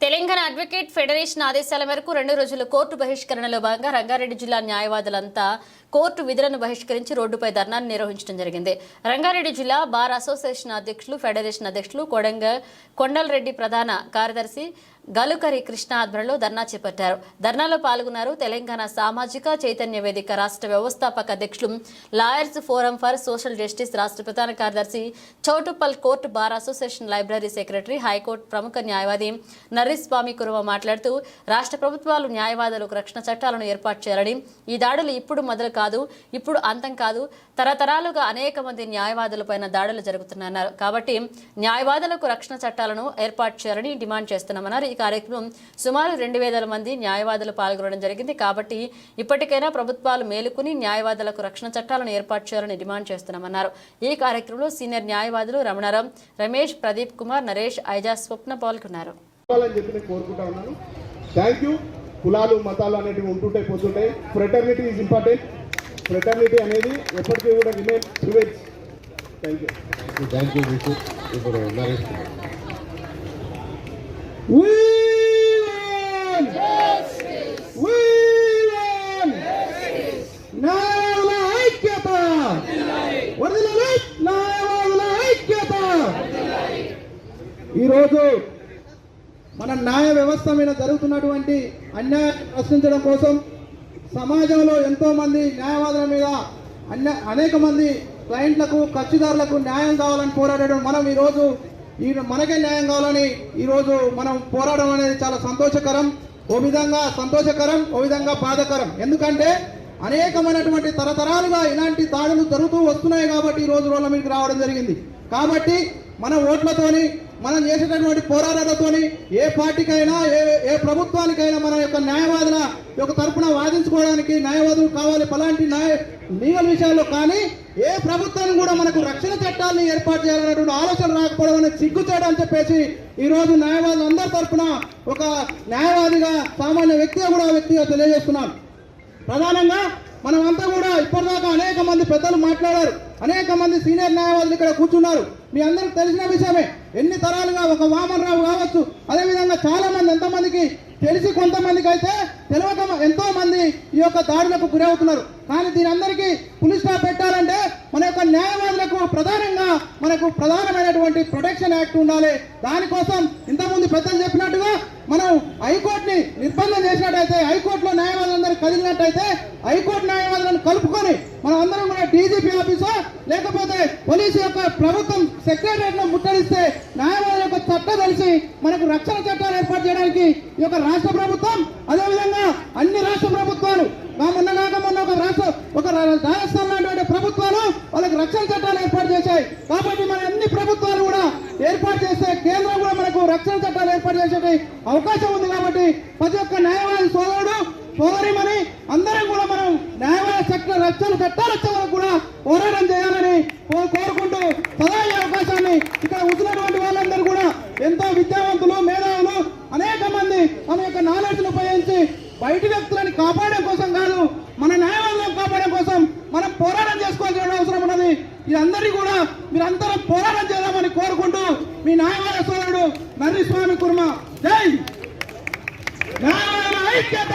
Telangana advocate federation ఆదేశాల మేరకు రెండు రోజుల కోర్టు బహిష్కరణలో భాగంగా రంగారెడ్డి జిల్లా న్యాయవాదులంతా కోర్టు విధులను బహిష్కరించి రోడ్డుపై ధర్నాను నిర్వహించడం జరిగింది. రంగారెడ్డి జిల్లా బార్ అసోసియేషన్ అధ్యక్షులు ఫెడరేషన్ అధ్యక్షులు కొడంగ కొండలరెడ్డి ప్రధాన కార్యదర్శి గలుకరి కృష్ణ ఆధ్వర్యంలో ధర్నా చేపట్టారు. ధర్నాలో పాల్గొన్నారు తెలంగాణ సామాజిక చైతన్య వేదిక రాష్ట్ర వ్యవస్థాపక అధ్యక్షులు lawyers forum for social justice రాష్ట్ర ప్రధాన కార్యదర్శి Choutuppal court bar association library secretary high court ప్రముఖ న్యాయవాది నర్రిస్వామి కురువ మాట్లాడుతూ రాష్ట్ర ప్రభుత్వాలు న్యాయవాదులకు రక్షణ చట్టాలను ఏర్పాటు చేయాలని ఈ దాడులు ఇప్పుడు మొదలు కాదు ఇప్పుడు అంతం కాదు తరతరాలుగా అనేక మంది న్యాయవాదులపైన దాడులు జరుగుతున్నాయన్నారు. కాబట్టి న్యాయవాదులకు రక్షణ చట్టాలను ఏర్పాటు చేయాలని డిమాండ్ చేస్తున్నామన్నారు. ఈ కార్యక్రమం సుమారు రెండు వేల మంది న్యాయవాదులు పాల్గొనడం జరిగింది. కాబట్టి ఇప్పటికైనా ప్రభుత్వాలు మేలుకుని న్యాయవాదులకు రక్షణ చట్టాలను ఏర్పాటు చేయాలని డిమాండ్ చేస్తున్నామన్నారు. ఈ కార్యక్రమంలో సీనియర్ న్యాయవాదులు రమణారాం రమేష్ ప్రదీప్ కుమార్ నరేష్ ఐజా స్వప్న పాల్గొన్నారు. కులాలు మతాలు అనేటివి ఉంటుంటాయి పోతుంటాయి. ఫ్రెటర్నిటీ ఈజ్ ఇంపార్టెంట్ ఫ్రెటర్నిటీ అనేది ఎప్పటికీ కూడా remain privilege thank you thank you ఇప్పుడు నరేష్ కుమార్ న్యాయవాదుల ఐక్యత వదిలే న్యాయవాదుల ఐక్యత ఈరోజు మన న్యాయ వ్యవస్థ మీద జరుగుతున్నటువంటి అన్యాయం ప్రశ్నించడం కోసం సమాజంలో ఎంతో మంది న్యాయవాదుల మీద అన్య అనేక మంది క్లయింట్లకు ఖర్చుదారులకు న్యాయం కావాలని పోరాడడం మనం ఈరోజు ఈ మనకే న్యాయం కావాలని ఈరోజు మనం పోరాడడం అనేది చాలా సంతోషకరం ఓ విధంగా సంతోషకరం ఓ విధంగా బాధకరం. ఎందుకంటే అనేకమైనటువంటి తరతరాలుగా ఇలాంటి దాడులు జరుగుతూ వస్తున్నాయి కాబట్టి ఈ రోజు రోజుల మీదకి రావడం జరిగింది. కాబట్టి మన ఓట్లతోని మనం చేసేటటువంటి పోరాటాలతోని ఏ పార్టీకైనా ఏ ఏ ప్రభుత్వానికైనా మన యొక్క న్యాయవాదుల యొక్క తరపున వాదించుకోవడానికి న్యాయవాదులు కావాలి. అలాంటి న్యాయ లీగల్ విషయాల్లో కానీ ఏ ప్రభుత్వాన్ని కూడా మనకు రక్షణ చట్టాన్ని ఏర్పాటు చేయాలనేటువంటి ఆలోచన రాకపోవడం అనేది సిగ్గుచేయడం అని చెప్పేసి ఈరోజు న్యాయవాదులు అందరి తరఫున ఒక న్యాయవాదిగా సామాన్య వ్యక్తిగా కూడా వ్యక్తిగా తెలియజేస్తున్నాను ప్రధానంగా మనమంతా కూడా ఇప్పటిదాకా అనేక మంది పెద్దలు మాట్లాడారు. అనేక మంది సీనియర్ న్యాయవాదులు ఇక్కడ కూర్చున్నారు. మీ అందరికి తెలిసిన విషయమే ఎన్ని తరాలుగా ఒక వామన్ రావు కావచ్చు అదేవిధంగా చాలా మంది ఎంతమందికి తెలిసి కొంతమందికి అయితే తెలియక ఎంతో మంది ఈ యొక్క దాడులకు గురవుతున్నారు. కానీ దీని అందరికీ పులిస్ స్టాప్ పెట్టాలంటే మన యొక్క న్యాయవాదులకు ప్రధానంగా మనకు ప్రధానమైనటువంటి ప్రొటెక్షన్ యాక్ట్ ఉండాలి. దానికోసం ఇంతకుముందు పెద్దలు చెప్పినట్టుగా మనం హైకోర్టుని నిర్బంధం చేసినట్టయితే హైకోర్టులో న్యాయవాదులు కదిలినట్టయితే హైకోర్టు న్యాయవాదులను కలుపుకొని మనం అందరం కూడా డీజీపీ ఆఫీసో లేకపోతే పోలీసు యొక్క ప్రభుత్వం సెక్రటరియట్లో ముట్టడిస్తే న్యాయవాదుల యొక్క చట్టం తెలిసి మనకు రక్షణ చట్టాలు ఏర్పాటు చేయడానికి ఈ యొక్క రాష్ట్ర ప్రభుత్వం అదేవిధంగా అన్ని రాష్ట్ర ప్రభుత్వాలు మా మొన్న కాక మొన్న ఒక రాష్ట్ర ఒక రాజస్థాన్ లాంటి ప్రభుత్వాలు వాళ్ళకి రక్షణ చట్టాలు ఏర్పాటు చేశాయి. కాబట్టి మన అన్ని ప్రభుత్వాలు కూడా ఏర్పాటు చేస్తే కేంద్రం కూడా మనకు రక్షణ చట్టాలు ఏర్పాటు చేసే అవకాశం ఉంది కాబట్టి ప్రతి ఒక్క న్యాయవాది సోదరుడు సోదరిమని అందరం కూడా మనం న్యాయవాద చట్ట రక్షణ చట్టాలు వచ్చే వరకు కూడా పోరాటం చేయాలని కోరుకుంటూ సదా ఈ అవకాశాన్ని ఇక్కడ వచ్చినటువంటి వాళ్ళందరూ కూడా ఎంతో విద్యావంతులు మేధావులు అనేక మంది మన యొక్క నాలెడ్జ్ను ఉపయోగించి బయటి వ్యక్తులని కాపాడడం కోసం కాదు మన న్యాయవాదులను కాపాడడం కోసం మనం పోరాటం చేసుకోవాల్సిన అవసరం ఉన్నది. ఇదందరినీ కూడా మీరందరం పోరాటం చేద్దామని కోరుకుంటూ మీ న్యాయవాద సోదరుడు నర్రి స్వామి కుర్మ. జై! న్యాయవాద ఐక్యత!